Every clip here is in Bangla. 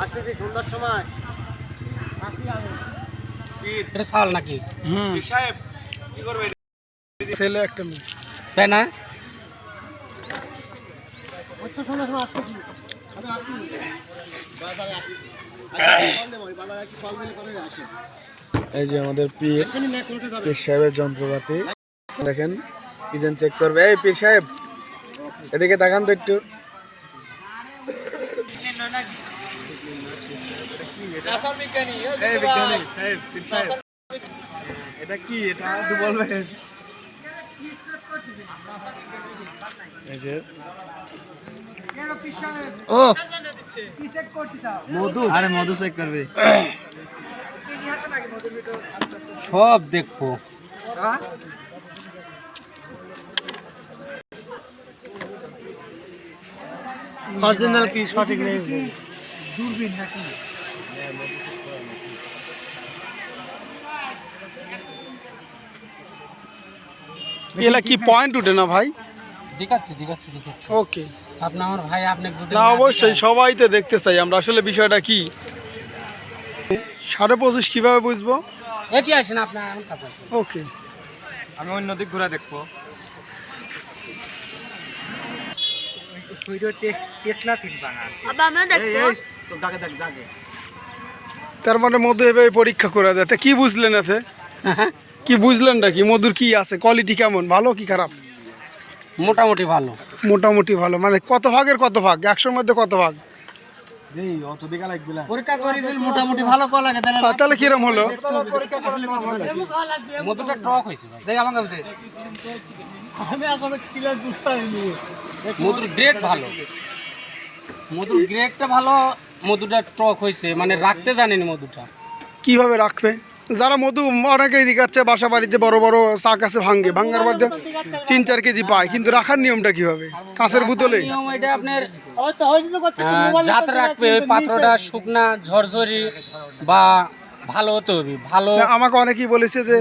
আসতেছি সন্ধ্যার সময়। এটা শাল নাকি? হুম। সাহেব কি করবে? ছেলে একটা মেয়ে। তাই না? সন্ধ্যার সময় আমি আসি। বাজারে আসি। বাজারে আসি কল দিলে করে আসে? এই যে আমাদের পীর সাহেবের যন্ত্রপাতি। দেখেন কিজন চেক করবে। এই পীর সাহেব এদিকে তাকান তো একটু এই বিজ্ঞানী সাহেব পীর সাহেব এটা কি? এটা একটু বলবেন ও। মধু। আরে মধু চেক করবে। সব দেখব। অরিজিনাল কি সঠিক নেই? এলা কি পয়েন্ট উঠে না ভাই? দেখাচ্ছি দেখাচ্ছি দেখাচ্ছি। ওকে আপনি আমার ভাই আপনি যদি না অবশ্যই সবাই তো দেখতে চাই। আমরা আসলে বিষয়টা কি? সাড়ে পঁচিশ কীভাবে বুঝব? এটি আসেন আপনার। ওকে আমি অন্য দিক ঘুরে দেখব। আবার আমিও দেখব। তো ডাকে দেখ ডাকে তার মানে মধু এভাবে পরীক্ষা করা যায় তা কি বুঝলেন এতে? কি বুঝলেনটা কি মধুর কি আছে? কোয়ালিটি কেমন? ভালো কি খারাপ? মোটামুটি ভালো। মোটামুটি ভালো। মানে কত ভাগের কত ভাগ? একশোর মধ্যে কত ভাগ? তাহলে আহ, তাহলে কিরম হলো? পরীক্ষা করলে ভালো মধুটা টক হয়েছে ভাই। দেখ আমাকে দে। আমি এখন ক্লিয়ার বুঝতে পারিনি। মধুর গ্রেড ভালো। মধুর গ্রেডটা ভালো মধুটা টক হয়েছে মানে রাখতে জানেনি মধুটা। কীভাবে রাখবে? যারা মধু অনেকেই দিকাচ্ছে বাসা বাড়িতে বড় বড় চা কাছে ভাঙ্গে ভাঙ্গার মধ্যে তিন চার কেজি পায় কিন্তু রাখার নিয়মটা কীভাবে? কাঁচের বোতলে? নিয়ম এটা আপনার রাখবে ওই পাত্রটা শুকনা ঝরঝরি বা ভালো হতে হবে ভালো আমাকে অনেকেই বলেছে যে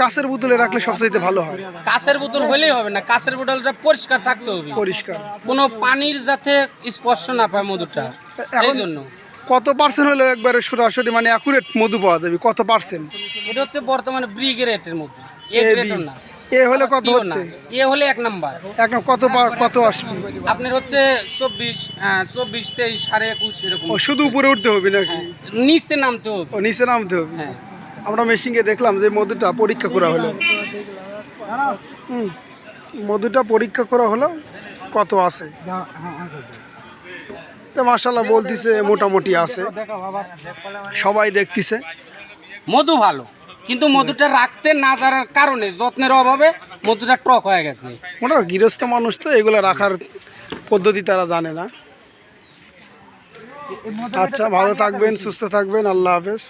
কাঁচের বোতলে রাখলে সবচাইতে ভালো হয়। কাছের বোতল হলেই হবে না কাছের বোতলটা পরিষ্কার থাকতে হবে। পরিষ্কার। কোনো পানির যাতে স্পর্শ না পায় মধুটা এই জন্য। কত পার্সেন্ট হলে একবারে সরাসরি মানে অ্যাকুরেট মধু পাওয়া যাবে? কত পার্সেন্ট এটা হচ্ছে বর্তমানে বি গ্রেডের মধু। এ না। এ হলে কত। হচ্ছে? এ হলে এক নাম্বার। এক কত কত আসবে? আপনার হচ্ছে চব্বিশ চব্বিশ তেইশ সাড়ে একুশ এরকম। শুধু উপরে উঠতে হবে নাকি? নিচে নামতে হবে। নিচে নামতে হবে। হ্যাঁ। আমরা মেশিনকে দেখলাম যে মধুটা পরীক্ষা করা হলো। মধুটা পরীক্ষা করা হলো কত আছে? তো মাসাল্লাহ বলতিছে মোটামুটি আছে। সবাই দেখতিছে। মধু ভালো কিন্তু মধুটা রাখতে না জানার কারণে যত্নের অভাবে মধুটা টক হয়ে গেছে। মোটা গৃহস্থ মানুষ তো এগুলো রাখার পদ্ধতি তারা জানে না। আচ্ছা ভালো থাকবেন সুস্থ থাকবেন আল্লাহ হাফেজ।